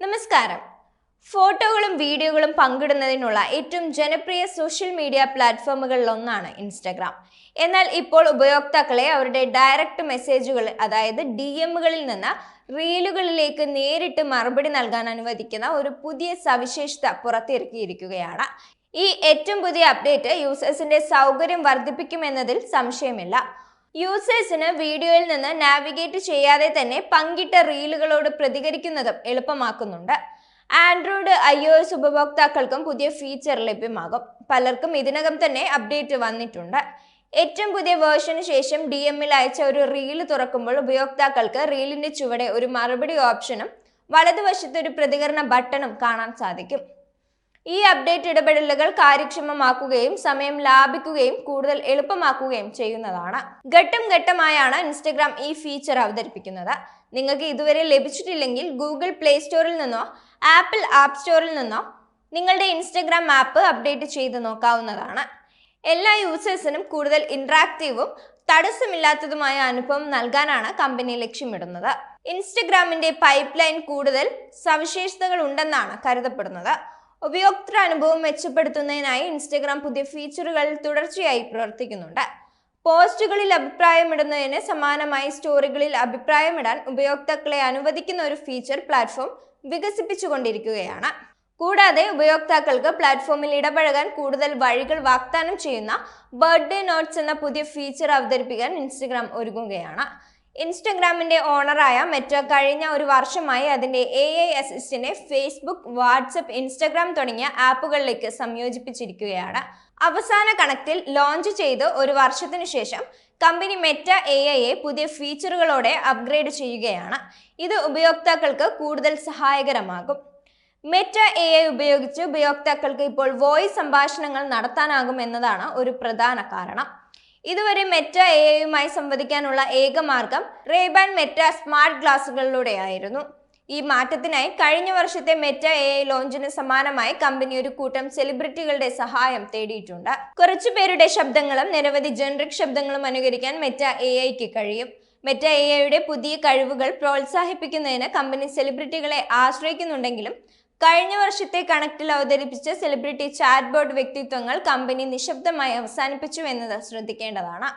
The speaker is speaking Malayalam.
നമസ്കാരം. ഫോട്ടോകളും വീഡിയോകളും പങ്കിടുന്നതിനുള്ള ഏറ്റവും ജനപ്രിയ സോഷ്യൽ മീഡിയ പ്ലാറ്റ്ഫോമുകളിൽ ഒന്നാണ് ഇൻസ്റ്റാഗ്രാം. എന്നാൽ ഇപ്പോൾ ഉപയോക്താക്കളെ അവരുടെ ഡയറക്റ്റ് മെസ്സേജുകൾ അതായത് ഡി എമ്മുകളിൽ നിന്ന് റീലുകളിലേക്ക് നേരിട്ട് മറുപടി നൽകാൻ അനുവദിക്കുന്ന ഒരു പുതിയ സവിശേഷത പുറത്തിറക്കിയിരിക്കുകയാണ്. ഈ ഏറ്റവും പുതിയ അപ്ഡേറ്റ് യൂസേഴ്സിന്റെ സൗകര്യം വർദ്ധിപ്പിക്കുമെന്നതിൽ സംശയമില്ല. യൂസേഴ്സിന് വീഡിയോയിൽ നിന്ന് നാവിഗേറ്റ് ചെയ്യാതെ തന്നെ പങ്കിട്ട റീലുകളോട് പ്രതികരിക്കുന്നതും എളുപ്പമാക്കുന്നുണ്ട്. ആൻഡ്രോയിഡ് ഐ ഒ എസ് ഉപഭോക്താക്കൾക്കും പുതിയ ഫീച്ചർ ലഭ്യമാകും. പലർക്കും ഇതിനകം തന്നെ അപ്ഡേറ്റ് വന്നിട്ടുണ്ട്. ഏറ്റവും പുതിയ വേർഷന് ശേഷം ഡി എമ്മിൽ അയച്ച ഒരു റീൽ തുറക്കുമ്പോൾ ഉപയോക്താക്കൾക്ക് റീലിന്റെ ചുവടെ ഒരു മറുപടി ഓപ്ഷനും വലതുവശത്ത് ഒരു പ്രതികരണ ബട്ടണും കാണാൻ സാധിക്കും. ഈ അപ്ഡേറ്റ് ഇടപെടലുകൾ കാര്യക്ഷമമാക്കുകയും സമയം ലാഭിക്കുകയും കൂടുതൽ എളുപ്പമാക്കുകയും ചെയ്യുന്നതാണ്. ഘട്ടം ഘട്ടമായാണ് ഇൻസ്റ്റഗ്രാം ഈ ഫീച്ചർ അവതരിപ്പിക്കുന്നത്. നിങ്ങൾക്ക് ഇതുവരെ ലഭിച്ചിട്ടില്ലെങ്കിൽ ഗൂഗിൾ പ്ലേ സ്റ്റോറിൽ നിന്നോ ആപ്പിൾ ആപ്പ് സ്റ്റോറിൽ നിന്നോ നിങ്ങളുടെ ഇൻസ്റ്റഗ്രാം ആപ്പ് അപ്ഡേറ്റ് ചെയ്ത് നോക്കാവുന്നതാണ്. എല്ലാ യൂസേഴ്സിനും കൂടുതൽ ഇൻട്രാക്റ്റീവും തടസ്സമില്ലാത്തതുമായ അനുഭവം നൽകാനാണ് കമ്പനി ലക്ഷ്യമിടുന്നത്. ഇൻസ്റ്റഗ്രാമിന്റെ പൈപ്പ് ലൈൻ കൂടുതൽ സവിശേഷതകൾ ഉണ്ടെന്നാണ് കരുതപ്പെടുന്നത്. ഉപയോക്തൃ അനുഭവം മെച്ചപ്പെടുത്തുന്നതിനായി ഇൻസ്റ്റഗ്രാം പുതിയ ഫീച്ചറുകൾ തുടർച്ചയായി പ്രവർത്തിക്കുന്നുണ്ട്. പോസ്റ്റുകളിൽ അഭിപ്രായമിടുന്നതിന് സമാനമായി സ്റ്റോറികളിൽ അഭിപ്രായമിടാൻ ഉപയോക്താക്കളെ അനുവദിക്കുന്ന ഒരു ഫീച്ചർ പ്ലാറ്റ്ഫോം വികസിപ്പിച്ചുകൊണ്ടിരിക്കുകയാണ്. കൂടാതെ ഉപയോക്താക്കൾക്ക് പ്ലാറ്റ്ഫോമിൽ ഇടപഴകാൻ കൂടുതൽ വഴികൾ വാഗ്ദാനം ചെയ്യുന്ന ബർത്ത്ഡേ നോട്ട്സ് എന്ന പുതിയ ഫീച്ചർ അവതരിപ്പിക്കാൻ ഇൻസ്റ്റഗ്രാം ഒരുങ്ങുകയാണ്. ഇൻസ്റ്റഗ്രാമിന്റെ ഓണറായ മെറ്റ കഴിഞ്ഞ ഒരു വർഷമായി അതിന്റെ എ ഐ അസിസ്റ്റിനെ ഫേസ്ബുക്ക് വാട്സപ്പ് ഇൻസ്റ്റഗ്രാം തുടങ്ങിയ ആപ്പുകളിലേക്ക് സംയോജിപ്പിച്ചിരിക്കുകയാണ്. അവസാന കണക്റ്റിൽ ലോഞ്ച് ചെയ്ത് ഒരു വർഷത്തിനു ശേഷം കമ്പനി മെറ്റ എ ഐയെ പുതിയ ഫീച്ചറുകളോടെ അപ്ഗ്രേഡ് ചെയ്യുകയാണ്. ഇത് ഉപയോക്താക്കൾക്ക് കൂടുതൽ സഹായകരമാകും. മെറ്റ എ ഐ ഉപയോഗിച്ച് ഉപയോക്താക്കൾക്ക് ഇപ്പോൾ വോയിസ് സംഭാഷണങ്ങൾ നടത്താനാകും എന്നതാണ് ഒരു പ്രധാന കാരണം. ഇതുവരെ മെറ്റ എ ഐയുമായി സംവദിക്കാനുള്ള ഏക മാർഗം റേബാൻ മെറ്റ സ്മാർട്ട് ഗ്ലാസുകളിലൂടെയായിരുന്നു ഈ മാറ്റത്തിനായി കഴിഞ്ഞ വർഷത്തെ മെറ്റ എ ഐ ലോഞ്ചിന് സമാനമായി കമ്പനി ഒരു കൂട്ടം സെലിബ്രിറ്റികളുടെ സഹായം തേടിയിട്ടുണ്ട്. കുറച്ചു പേരുടെ ശബ്ദങ്ങളും നിരവധി ജനറിക് ശബ്ദങ്ങളും അനുകരിക്കാൻ മെറ്റ എ ഐക്ക് കഴിയും. മെറ്റ എ ഐയുടെ പുതിയ കഴിവുകൾ പ്രോത്സാഹിപ്പിക്കുന്നതിന് കമ്പനി സെലിബ്രിറ്റികളെ ആശ്രയിക്കുന്നുണ്ടെങ്കിലും കഴിഞ്ഞ വർഷത്തെ കണക്റ്റിൽ അവതരിപ്പിച്ച സെലിബ്രിറ്റി ചാറ്റ് ബോർഡ് വ്യക്തിത്വങ്ങൾ കമ്പനി നിശബ്ദമായി അവസാനിപ്പിച്ചു എന്നത് ശ്രദ്ധിക്കേണ്ടതാണ്.